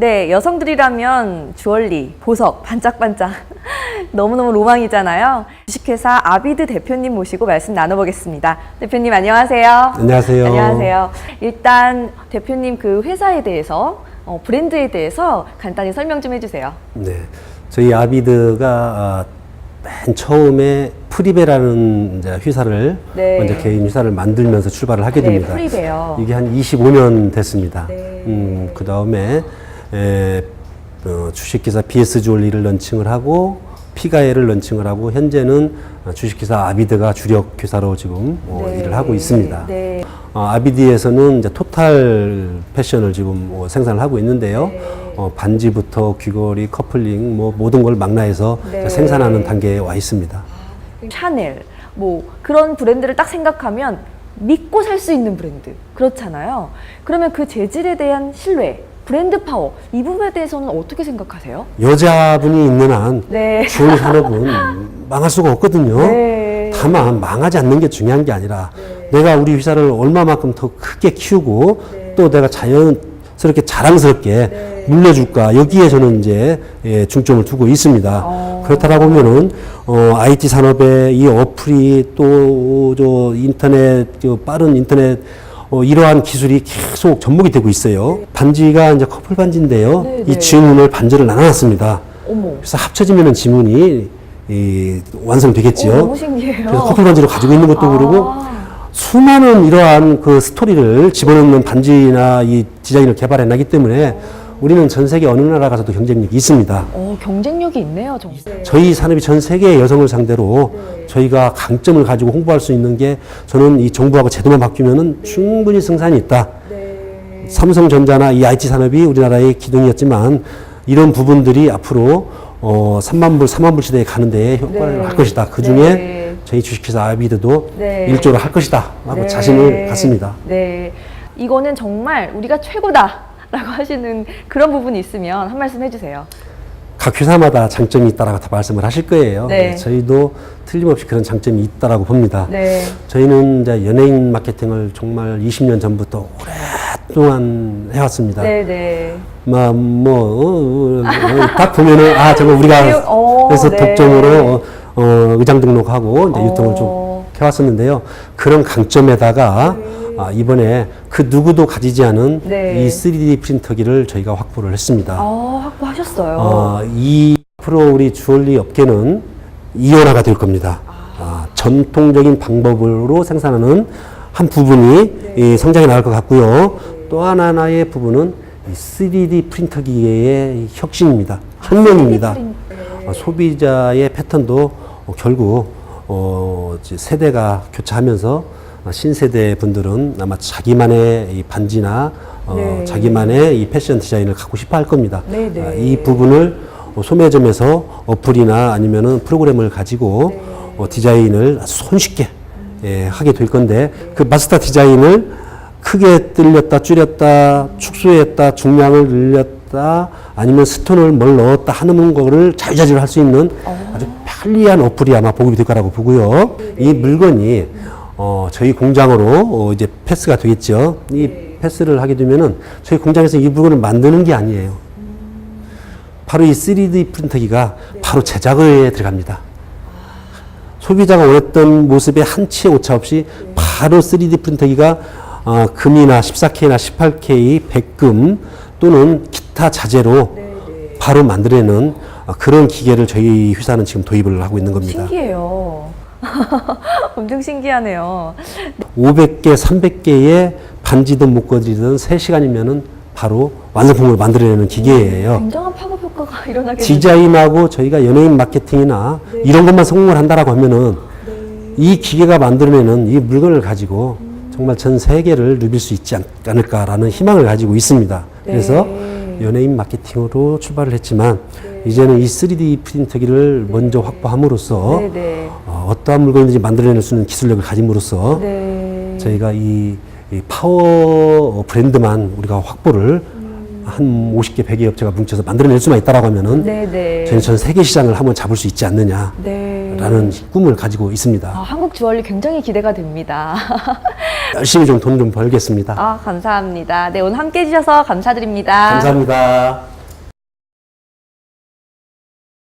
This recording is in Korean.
네, 여성들이라면 주얼리, 보석, 반짝반짝 너무너무 로망이잖아요. 주식회사 아비드 대표님 모시고 말씀 나눠보겠습니다. 대표님 안녕하세요. 안녕하세요. 안녕하세요. 일단 대표님 그 회사에 대해서 어, 브랜드에 대해서 간단히 설명 좀 해주세요. 네. 저희 아비드가 아, 맨 처음에 프리베라는 이제 회사를 네. 먼저 개인 회사를 만들면서 출발을 하게 네, 됩니다. 프리베요. 이게 한 25년 됐습니다. 네. 음, 그 다음에 에, 어, 주식회사 BS 주얼리를 런칭을 하고 피가에를 런칭을 하고 현재는 어, 주식회사 아비드가 주력 회사로 지금 어, 네. 일을 하고 있습니다. 네. 어, 아비디에서는 이제 토탈 패션을 지금 뭐 생산을 하고 있는데요. 네. 어, 반지부터 귀걸이, 커플링, 뭐 모든 걸 망라해서 네. 생산하는 단계에 와 있습니다. 샤넬 뭐 그런 브랜드를 딱 생각하면 믿고 살 수 있는 브랜드 그렇잖아요. 그러면 그 재질에 대한 신뢰, 브랜드 파워 이 부분에 대해서는 어떻게 생각하세요? 여자분이 있는 한 네. 주얼 산업은 망할 수가 없거든요. 네. 다만 망하지 않는 게 중요한 게 아니라 내가 우리 회사를 얼마만큼 더 크게 키우고 네. 또 내가 자연스럽게 자랑스럽게 물려줄까 여기에 저는 이제 예, 중점을 두고 있습니다. 어. 그렇다고 보면은 어, IT 산업의 이 어플이 또 저 인터넷 저 빠른 인터넷 어, 이러한 기술이 계속 접목이 되고 있어요. 반지가 이제 커플 반지인데요. 네, 이 네. 지문을 반지를 나눠놨습니다. 어머. 그래서 합쳐지면은 지문이 이, 완성되겠지요. 어, 너무 신기해요. 그래서 커플 반지를 가지고 있는 것도 아. 그러고 수많은 이러한 그 스토리를 집어넣는 반지나 이 디자인을 개발해내기 때문에 우리는 전 세계 어느 나라 가서도 경쟁력이 있습니다. 어, 경쟁력이 있네요, 정말. 저희 산업이 전 세계의 여성을 상대로 저희가 강점을 가지고 홍보할 수 있는 게 저는 이 정부하고 제도만 바뀌면은 충분히 승산이 있다. 삼성전자나 이 IT 산업이 우리나라의 기둥이었지만 이런 부분들이 앞으로 어 3만 불, 4만 불 시대에 가는 데에 효과를 네. 할 것이다. 그 중에 네. 저희 주식회사 아비드도 네. 일조를 할 것이다. 하고 네. 자신을 갖습니다. 네. 이거는 정말 우리가 최고다. 라고 하시는 그런 부분이 있으면 한 말씀 해주세요. 각 회사마다 장점이 있다라고 다 말씀을 하실 거예요. 네. 저희도 틀림없이 그런 장점이 있다라고 봅니다. 네. 저희는 이제 연예인 마케팅을 정말 20년 전부터 오랫동안 해왔습니다. 네네. 뭐, 뭐, 어, 어, 딱 보면은, 아, 저거 우리가 어, 그래서 네. 독점으로, 어, 의장 등록하고 이제 유통을 어. 좀 해왔었는데요. 그런 강점에다가, 아, 이번에 그 누구도 가지지 않은 네. 이 3D 프린터기를 저희가 확보를 했습니다. 아, 확보하셨어요. 어, 이 앞으로 우리 주얼리 업계는 이원화가 될 겁니다. 아, 전통적인 방법으로 생산하는 한 부분이 이 성장해 나갈 것 같고요. 또 하나의 부분은 이 3D 프린터기의 이 혁신입니다. 혁명입니다. 3D 프린- 어, 소비자의 패턴도 어, 결국 어, 이제 세대가 교차하면서 어, 신세대 분들은 아마 자기만의 이 반지나 어, 네. 자기만의 이 패션 디자인을 갖고 싶어 할 겁니다. 네, 네. 아, 이 부분을 어, 소매점에서 어플이나 아니면은 프로그램을 가지고 네. 어, 디자인을 손쉽게 예, 하게 될 건데 그 마스터 디자인을 크게 늘렸다 줄였다 축소했다 중량을 늘렸다 아니면 스톤을 뭘 넣었다 하는 거를 자유자재로 할 수 있는 아주 편리한 어플이 아마 보급이 될 거라고 보고요. 이 물건이 어, 저희 공장으로 어, 이제 패스가 되겠죠. 이 패스를 하게 되면은 저희 공장에서 이 물건을 만드는 게 아니에요. 바로 이 3D 프린터기가 바로 제작에 들어갑니다. 소비자가 원했던 모습에 한치의 오차 없이 바로 3D 프린터기가 어, 금이나 14K나 18K, 백금 또는 기타 자재로 바로 만들어내는 어, 그런 기계를 저희 회사는 지금 도입을 하고 있는 겁니다. 신기해요. 엄청 신기하네요. 500개, 300개의 반지든 목걸이든 3시간이면은 바로 완성품을 만들어내는 기계예요. 굉장한 파급 효과가 일어나게. 디자인하고 저희가 연예인 마케팅이나 이런 것만 성공을 한다라고 하면은 이 기계가 만들어내는 이 물건을 가지고 정말 전 세계를 누빌 수 있지 않- 않을까라는 희망을 가지고 있습니다. 그래서 연예인 마케팅으로 출발을 했지만 이제는 이 3D 프린터기를 먼저 확보함으로써 네 네. 어, 어떠한 물건인지 만들어낼 수 있는 기술력을 가짐으로써 네. 저희가 이, 이 파워 브랜드만 우리가 확보를 한 50개, 100개 업체가 뭉쳐서 만들어낼 수만 있다라고 하면은 네 네. 저희는 전 세계 시장을 한번 잡을 수 있지 않느냐 라는 네. 꿈을 가지고 있습니다. 아, 한국 주얼리 굉장히 기대가 됩니다. 열심히 좀돈좀 벌겠습니다. 아, 감사합니다. 네, 오늘 함께 해주셔서 감사드립니다. 감사합니다.